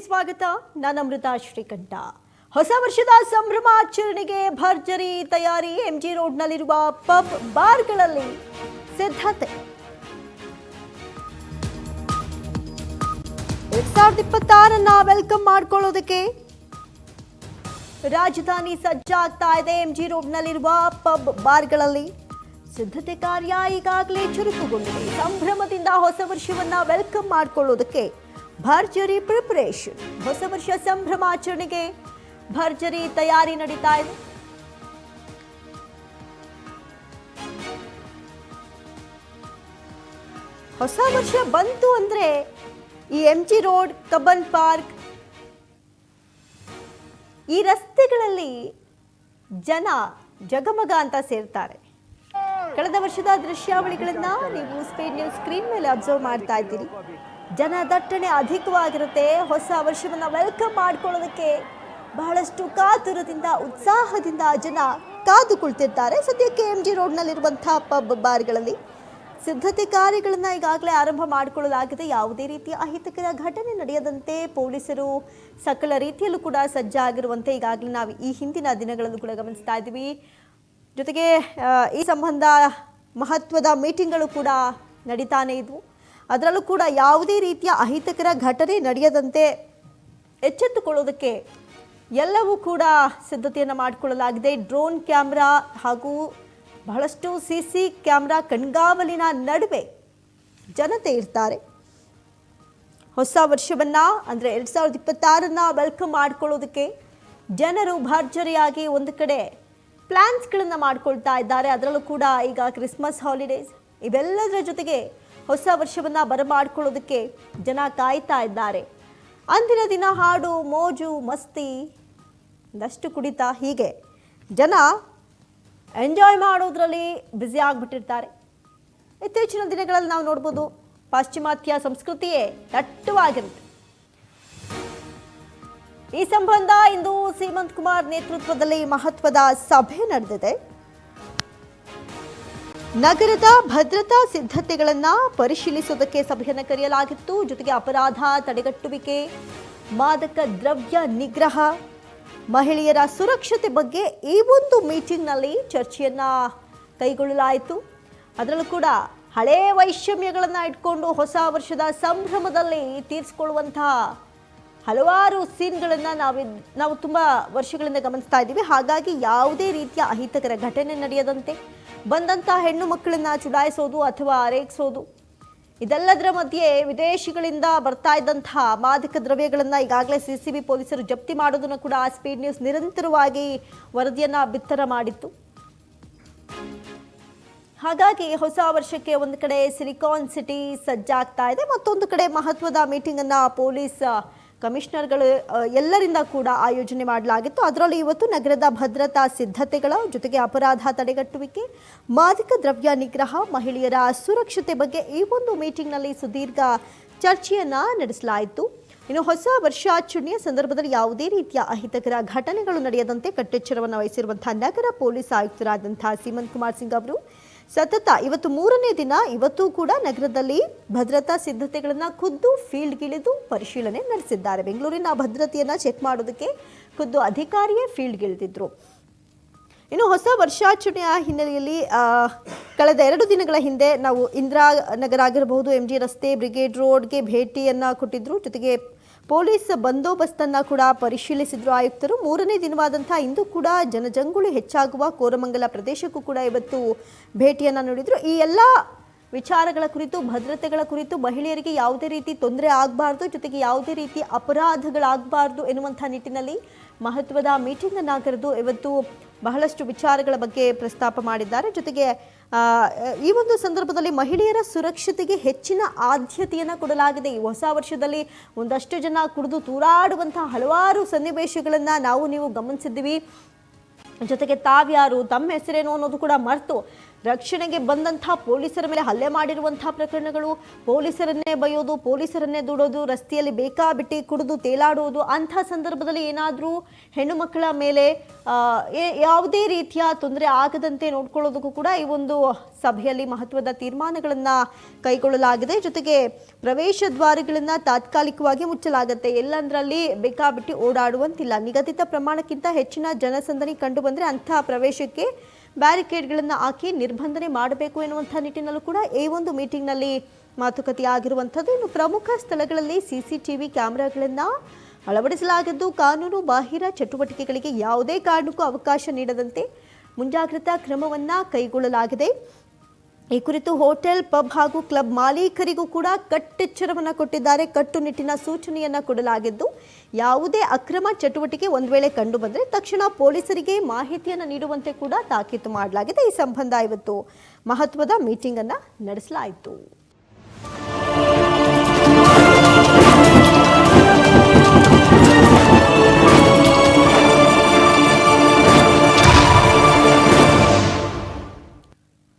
ಸ್ವಾಗತ. ನಾನು ಅಮೃತ ಶ್ರೀಕಂಠ. ಹೊಸ ವರ್ಷದ ಸಂಭ್ರಮಾಚರಣೆಗೆ ಭರ್ಜರಿ ತಯಾರಿ ಎಂಜಿ ರೋಡ್ನಲ್ಲಿರುವ ಪಬ್ ಬಾರ್ಗಳಲ್ಲಿ ಸಿದ್ಧತೆ. ಎರಡ್ ಸಾವಿರದ ಇಪ್ಪತ್ತಾರನ್ನ ವೆಲ್ಕಮ್ ಮಾಡ್ಕೊಳ್ಳೋದಕ್ಕೆ ರಾಜಧಾನಿ ಸಜ್ಜಾಗ್ತಾ ಇದೆ ಎಂಜಿ ರೋಡ್ನಲ್ಲಿರುವ ಪಬ್ ಬಾರ್ಗಳಲ್ಲಿ. ಸಿದ್ಧತೆ ಕಾರ್ಯ ಈಗಾಗಲೇ ಚುರುಕುಗೊಂಡಿದೆ. ಸಂಭ್ರಮದಿಂದ ಹೊಸ ವರ್ಷವನ್ನ ವೆಲ್ಕಮ್ ಮಾಡ್ಕೊಳ್ಳೋದಕ್ಕೆ ಭರ್ಜರಿ ಪ್ರಿಪರೇಷನ್. ಹೊಸ ವರ್ಷ ಸಂಭ್ರಮಾಚರಣೆಗೆ ಭರ್ಜರಿ ತಯಾರಿ ನಡೀತಾ ಇದೆ. ಹೊಸ ವರ್ಷ ಬಂತು ಅಂದ್ರೆ ಈ M G road, Cubbon park ಈ ರಸ್ತೆಗಳಲ್ಲಿ ಜನ ಜಗಮಗ ಅಂತ ಸೇರ್ತಾರೆ. ಕಳೆದ ವರ್ಷದ ದೃಶ್ಯಾವಳಿಗಳನ್ನ ನೀವು ಸ್ಪೀಡ್ ನ್ಯೂಸ್ ಸ್ಕ್ರೀನ್ ಮೇಲೆ ಅಬ್ಸರ್ವ್ ಮಾಡ್ತಾ ಇದ್ದೀರಿ. ಜನ ದಟ್ಟಣೆ ಅಧಿಕವಾಗಿರುತ್ತೆ. ಹೊಸ ವರ್ಷವನ್ನು ವೆಲ್ಕಮ್ ಮಾಡ್ಕೊಳ್ಳೋದಕ್ಕೆ ಬಹಳಷ್ಟು ಕಾತುರದಿಂದ, ಉತ್ಸಾಹದಿಂದ ಜನ ಕಾದು ಕುಳಿತಿರ್ತಾರೆ ಸದ್ಯಕ್ಕೆ ಎಂ ಜಿ ರೋಡ್ನಲ್ಲಿರುವಂಥ ಪಬ್ ಬಾರ್ಗಳಲ್ಲಿ ಸಿದ್ಧತೆ ಕಾರ್ಯಗಳನ್ನು ಈಗಾಗಲೇ ಆರಂಭ ಮಾಡಿಕೊಳ್ಳಲಾಗಿದೆ. ಯಾವುದೇ ರೀತಿಯ ಅಹಿತಕರ ಘಟನೆ ನಡೆಯದಂತೆ ಪೊಲೀಸರು ಸಕಲ ರೀತಿಯಲ್ಲೂ ಕೂಡ ಸಜ್ಜಾಗಿರುವಂತೆ ಈಗಾಗಲೇ ನಾವು ಈ ಹಿಂದಿನ ದಿನಗಳಲ್ಲೂ ಕೂಡ ಗಮನಿಸ್ತಾ ಇದ್ದೀವಿ. ಜೊತೆಗೆ ಈ ಸಂಬಂಧ ಮಹತ್ವದ ಮೀಟಿಂಗ್ಗಳು ಕೂಡ ನಡೀತಾನೆ ಇದ್ವು. ಅದರಲ್ಲೂ ಕೂಡ ಯಾವುದೇ ರೀತಿಯ ಅಹಿತಕರ ಘಟನೆ ನಡೆಯದಂತೆ ಎಚ್ಚೆತ್ತುಕೊಳ್ಳೋದಕ್ಕೆ ಎಲ್ಲವೂ ಕೂಡ ಸಿದ್ಧತೆಯನ್ನು ಮಾಡಿಕೊಳ್ಳಲಾಗಿದೆ. ಡ್ರೋನ್ ಕ್ಯಾಮ್ರಾ ಹಾಗೂ ಬಹಳಷ್ಟು ಸಿ ಸಿ ಕ್ಯಾಮ್ರಾ ಕಣ್ಗಾವಲಿನ ನಡುವೆ ಜನತೆ ಇರ್ತಾರೆ. ಹೊಸ ವರ್ಷವನ್ನ ಅಂದರೆ ಎರಡು ಸಾವಿರದ ಇಪ್ಪತ್ತಾರನ್ನ ವೆಲ್ಕಮ್ ಮಾಡ್ಕೊಳ್ಳೋದಕ್ಕೆ ಜನರು ಭರ್ಜರಿಯಾಗಿ ಒಂದು ಕಡೆ ಪ್ಲ್ಯಾನ್ಸ್ಗಳನ್ನು ಮಾಡ್ಕೊಳ್ತಾ ಇದ್ದಾರೆ. ಅದರಲ್ಲೂ ಕೂಡ ಈಗ ಕ್ರಿಸ್ಮಸ್ ಹಾಲಿಡೇಸ್ ಇವೆಲ್ಲದರ ಜೊತೆಗೆ ಹೊಸ ವರ್ಷವನ್ನ ಬರಮಾಡ್ಕೊಳ್ಳೋದಕ್ಕೆ ಜನ ಕಾಯ್ತಾ ಇದ್ದಾರೆ. ಅಂದಿನ ದಿನ ಹಾಡು, ಮೋಜು, ಮಸ್ತಿ ಒಂದಷ್ಟು ಕುಡಿತ ಹೀಗೆ. ಜನ ಎಂಜಾಯ್ ಮಾಡೋದ್ರಲ್ಲಿ ಬ್ಯುಸಿ ಆಗಿಬಿಟ್ಟಿರ್ತಾರೆ. ಇತ್ತೀಚಿನ ದಿನಗಳಲ್ಲಿ ನಾವು ನೋಡ್ಬೋದು ಪಾಶ್ಚಿಮಾತ್ಯ ಸಂಸ್ಕೃತಿಯೇ ದಟ್ಟವಾಗಿರುತ್ತೆ ಈ ಸಂಬಂಧ ಇಂದು ಸೀಮಂತ್ ಕುಮಾರ್ ನೇತೃತ್ವದಲ್ಲಿ ಮಹತ್ವದ ಸಭೆ ನಡೆದಿದೆ. ನಗರದ ಭದ್ರತಾ ಸಿದ್ಧತೆಗಳನ್ನು ಪರಿಶೀಲಿಸುವುದಕ್ಕೆ ಸಭೆಯನ್ನು ಕರೆಯಲಾಗಿತ್ತು. ಜೊತೆಗೆ ಅಪರಾಧ ತಡೆಗಟ್ಟುವಿಕೆ, ಮಾದಕ ದ್ರವ್ಯ ನಿಗ್ರಹ, ಮಹಿಳೆಯರ ಸುರಕ್ಷತೆ ಬಗ್ಗೆ ಈ ಒಂದು ಮೀಟಿಂಗ್ನಲ್ಲಿ ಚರ್ಚೆಯನ್ನ ಕೈಗೊಳ್ಳಲಾಯಿತು. ಅದರಲ್ಲೂ ಕೂಡ ಹಳೇ ವೈಷಮ್ಯಗಳನ್ನು ಇಟ್ಕೊಂಡು ಹೊಸ ವರ್ಷದ ಸಂಭ್ರಮದಲ್ಲಿ ತೀರಿಸಿಕೊಳ್ಳುವಂತಹ ಹಲವಾರು ಸೀನ್ಗಳನ್ನು ನಾವು ನಾವು ತುಂಬ ವರ್ಷಗಳಿಂದ ಗಮನಿಸ್ತಾ ಇದ್ದೀವಿ. ಹಾಗಾಗಿ ಯಾವುದೇ ರೀತಿಯ ಅಹಿತಕರ ಘಟನೆ ನಡೆಯದಂತೆ ಬಂದಂಥ ಹೆಣ್ಣು ಮಕ್ಕಳನ್ನ ಚುಡಾಯಿಸೋದು ಅಥವಾ ಅರೇಗಿಸೋದು ಇದೆಲ್ಲದರ ಮಧ್ಯೆ ವಿದೇಶಿಗಳಿಂದ ಬರ್ತಾ ಇದ್ದಂತಹ ಮಾದಕ ದ್ರವ್ಯಗಳನ್ನು ಈಗಾಗಲೇ ಸಿ ಸಿ ಬಿ ಪೊಲೀಸರು ಜಪ್ತಿ ಮಾಡೋದನ್ನು ಕೂಡ ಸ್ಪೀಡ್ ನ್ಯೂಸ್ ನಿರಂತರವಾಗಿ ವರದಿಯನ್ನ ಬಿತ್ತರ ಮಾಡಿತ್ತು. ಹಾಗಾಗಿ ಹೊಸ ವರ್ಷಕ್ಕೆ ಒಂದು ಕಡೆ ಸಿಲಿಕಾನ್ ಸಿಟಿ ಸಜ್ಜಾಗ್ತಾ ಇದೆ. ಮತ್ತೊಂದು ಕಡೆ ಮಹತ್ವದ ಮೀಟಿಂಗ್ ಅನ್ನ ಪೊಲೀಸ್ ಕಮಿಷನರ್ಗಳು ಎಲ್ಲರಿಂದ ಕೂಡ ಆಯೋಜನೆ ಮಾಡಲಾಗಿತ್ತು. ಅದರಲ್ಲಿ ಇವತ್ತು ನಗರದ ಭದ್ರತಾ ಸಿದ್ಧತೆಗಳ ಜೊತೆಗೆ ಅಪರಾಧ ತಡೆಗಟ್ಟುವಿಕೆ, ಮಾದಕ ದ್ರವ್ಯ ನಿಗ್ರಹ, ಮಹಿಳೆಯರ ಸುರಕ್ಷತೆ ಬಗ್ಗೆ ಈ ಒಂದು ಮೀಟಿಂಗ್ನಲ್ಲಿ ಸುದೀರ್ಘ ಚರ್ಚೆಯನ್ನ ನಡೆಸಲಾಯಿತು. ಇನ್ನು ಹೊಸ ವರ್ಷಾಚರಣೆಯ ಸಂದರ್ಭದಲ್ಲಿ ಯಾವುದೇ ರೀತಿಯ ಅಹಿತಕರ ಘಟನೆಗಳು ನಡೆಯದಂತೆ ಕಟ್ಟೆಚ್ಚರವನ್ನು ವಹಿಸಿರುವಂತಹ ನಗರ ಪೊಲೀಸ್ ಆಯುಕ್ತರಾದಂತಹ ಸೀಮಂತ್ ಕುಮಾರ್ ಸಿಂಗ್ ಅವರು ಸತತ ಇವತ್ತು ಮೂರನೇ ದಿನ, ಇವತ್ತು ಕೂಡ ನಗರದಲ್ಲಿ ಭದ್ರತಾ ಸಿದ್ಧತೆಗಳನ್ನು ಖುದ್ದು ಫೀಲ್ಡ್ಗಿಳಿದು ಪರಿಶೀಲನೆ ನಡೆಸಿದ್ದಾರೆ. ಬೆಂಗಳೂರಿನ ಭದ್ರತೆಯನ್ನು ಚೆಕ್ ಮಾಡೋದಕ್ಕೆ ಖುದ್ದು ಅಧಿಕಾರಿಯೇ ಫೀಲ್ಡ್ಗಿಳಿದಿದ್ರು. ಇನ್ನು ಹೊಸ ವರ್ಷಾಚರಣೆಯ ಹಿನ್ನೆಲೆಯಲ್ಲಿ ಕಳೆದ ಎರಡು ದಿನಗಳ ಹಿಂದೆ ನಾವು ಇಂದಿರಾ ನಗರ ಆಗಿರಬಹುದು ಎಂ ಜಿ ರಸ್ತೆ ಬ್ರಿಗೇಡ್ ರೋಡ್ಗೆ ಭೇಟಿಯನ್ನು ಕೊಟ್ಟಿದ್ರು. ಜೊತೆಗೆ ಪೊಲೀಸ್ ಬಂದೋಬಸ್ತನ್ನು ಕೂಡ ಪರಿಶೀಲಿಸಿದ್ರು ಆಯುಕ್ತರು. ಮೂರನೇ ದಿನವಾದಂಥ ಇಂದು ಕೂಡ ಜನಜಂಗುಳಿ ಹೆಚ್ಚಾಗುವ ಕೋರಮಂಗಲ ಪ್ರದೇಶಕ್ಕೂ ಕೂಡ ಇವತ್ತು ಭೇಟಿಯನ್ನ ನೋಡಿದರು. ಈ ಎಲ್ಲ ವಿಚಾರಗಳ ಕುರಿತು, ಭದ್ರತೆಗಳ ಕುರಿತು ಮಹಿಳೆಯರಿಗೆ ಯಾವುದೇ ರೀತಿ ತೊಂದರೆ ಆಗಬಾರ್ದು, ಜೊತೆಗೆ ಯಾವುದೇ ರೀತಿ ಅಪರಾಧಗಳಾಗಬಾರ್ದು ಎನ್ನುವಂಥ ನಿಟ್ಟಿನಲ್ಲಿ ಮಹತ್ವದ ಮೀಟಿಂಗ್ ಅನ್ನ ಕರೆದು ಇವತ್ತು ಬಹಳಷ್ಟು ವಿಚಾರಗಳ ಬಗ್ಗೆ ಪ್ರಸ್ತಾಪ ಮಾಡಿದ್ದಾರೆ. ಜೊತೆಗೆ ಈ ಒಂದು ಸಂದರ್ಭದಲ್ಲಿ ಮಹಿಳೆಯರ ಸುರಕ್ಷತೆಗೆ ಹೆಚ್ಚಿನ ಆದ್ಯತೆಯನ್ನು ಕೊಡಲಾಗಿದೆ. ಈ ಹೊಸ ವರ್ಷದಲ್ಲಿ ಒಂದಷ್ಟು ಜನ ಕುಡಿದು ತೂರಾಡುವಂತಹ ಹಲವಾರು ಸನ್ನಿವೇಶಗಳನ್ನು ನಾವು ನೀವು ಗಮನಿಸಿದ್ದೀವಿ. ಜೊತೆಗೆ ತಾವ್ಯಾರು ತಮ್ಮ ಹೆಸರೇನು ಅನ್ನೋದು ಕೂಡ ಮರೆತು ರಕ್ಷಣೆಗೆ ಬಂದಂಥ ಪೊಲೀಸರ ಮೇಲೆ ಹಲ್ಲೆ ಮಾಡಿರುವಂಥ ಪ್ರಕರಣಗಳು, ಪೊಲೀಸರನ್ನೇ ಬೈಯೋದು, ಪೊಲೀಸರನ್ನೇ ದುಡೋದು, ರಸ್ತೆಯಲ್ಲಿ ಬೇಕಾಬಿಟ್ಟಿ ಕುಡಿದು ತೇಲಾಡುವುದು, ಅಂಥ ಸಂದರ್ಭದಲ್ಲಿ ಏನಾದರೂ ಹೆಣ್ಣು ಮಕ್ಕಳ ಮೇಲೆ ಯಾವುದೇ ರೀತಿಯ ತೊಂದರೆ ಆಗದಂತೆ ನೋಡ್ಕೊಳ್ಳೋದಕ್ಕೂ ಕೂಡ ಈ ಒಂದು ಸಭೆಯಲ್ಲಿ ಮಹತ್ವದ ತೀರ್ಮಾನಗಳನ್ನು ಕೈಗೊಳ್ಳಲಾಗಿದೆ. ಜೊತೆಗೆ ಪ್ರವೇಶ ದ್ವಾರಗಳನ್ನು ತಾತ್ಕಾಲಿಕವಾಗಿ ಮುಚ್ಚಲಾಗುತ್ತೆ. ಎಲ್ಲಂದ್ರಲ್ಲಿ ಬೇಕಾಬಿಟ್ಟಿ ಓಡಾಡುವಂತಿಲ್ಲ. ನಿಗದಿತ ಪ್ರಮಾಣಕ್ಕಿಂತ ಹೆಚ್ಚಿನ ಜನಸಂದಣಿ ಕಂಡು ಬಂದರೆ ಅಂಥ ಪ್ರವೇಶಕ್ಕೆ ಬ್ಯಾರಿಕೇಡ್ಗಳನ್ನು ಹಾಕಿ ನಿರ್ಬಂಧನೆ ಮಾಡಬೇಕು ಎನ್ನುವಂಥ ನಿಟ್ಟಿನಲ್ಲೂ ಕೂಡ ಈ ಒಂದು ಮೀಟಿಂಗ್ನಲ್ಲಿ ಮಾತುಕತೆ ಆಗಿರುವಂಥದ್ದು ಇನ್ನು ಪ್ರಮುಖ ಸ್ಥಳಗಳಲ್ಲಿ ಸಿ ಸಿ ಟಿ ವಿ ಕ್ಯಾಮೆರಾಗಳನ್ನು ಅಳವಡಿಸಲಾಗಿದ್ದು, ಕಾನೂನು ಬಾಹಿರ ಚಟುವಟಿಕೆಗಳಿಗೆ ಯಾವುದೇ ಕಾರಣಕ್ಕೂ ಅವಕಾಶ ನೀಡದಂತೆ ಮುಂಜಾಗ್ರತಾ ಕ್ರಮವನ್ನು ಕೈಗೊಳ್ಳಲಾಗಿದೆ. ಈ ಕುರಿತು ಹೋಟೆಲ್, ಪಬ್ ಹಾಗೂ ಕ್ಲಬ್ ಮಾಲೀಕರಿಗೂ ಕೂಡ ಕಟ್ಟೆಚ್ಚರವನ್ನು ಕೊಟ್ಟಿದ್ದಾರೆ. ಕಟ್ಟುನಿಟ್ಟಿನ ಸೂಚನೆಯನ್ನ ಕೊಡಲಾಗಿದ್ದು, ಯಾವುದೇ ಅಕ್ರಮ ಚಟುವಟಿಕೆ ಒಂದು ವೇಳೆ ಕಂಡು ಬಂದರೆ ತಕ್ಷಣ ಪೊಲೀಸರಿಗೆ ಮಾಹಿತಿಯನ್ನು ನೀಡುವಂತೆ ಕೂಡ ತಾಕೀತು ಮಾಡಲಾಗಿದೆ ಈ ಸಂಬಂಧ ಇವತ್ತು ಮಹತ್ವದ ಮೀಟಿಂಗ್ ಅನ್ನ ನಡೆಸಲಾಯಿತು.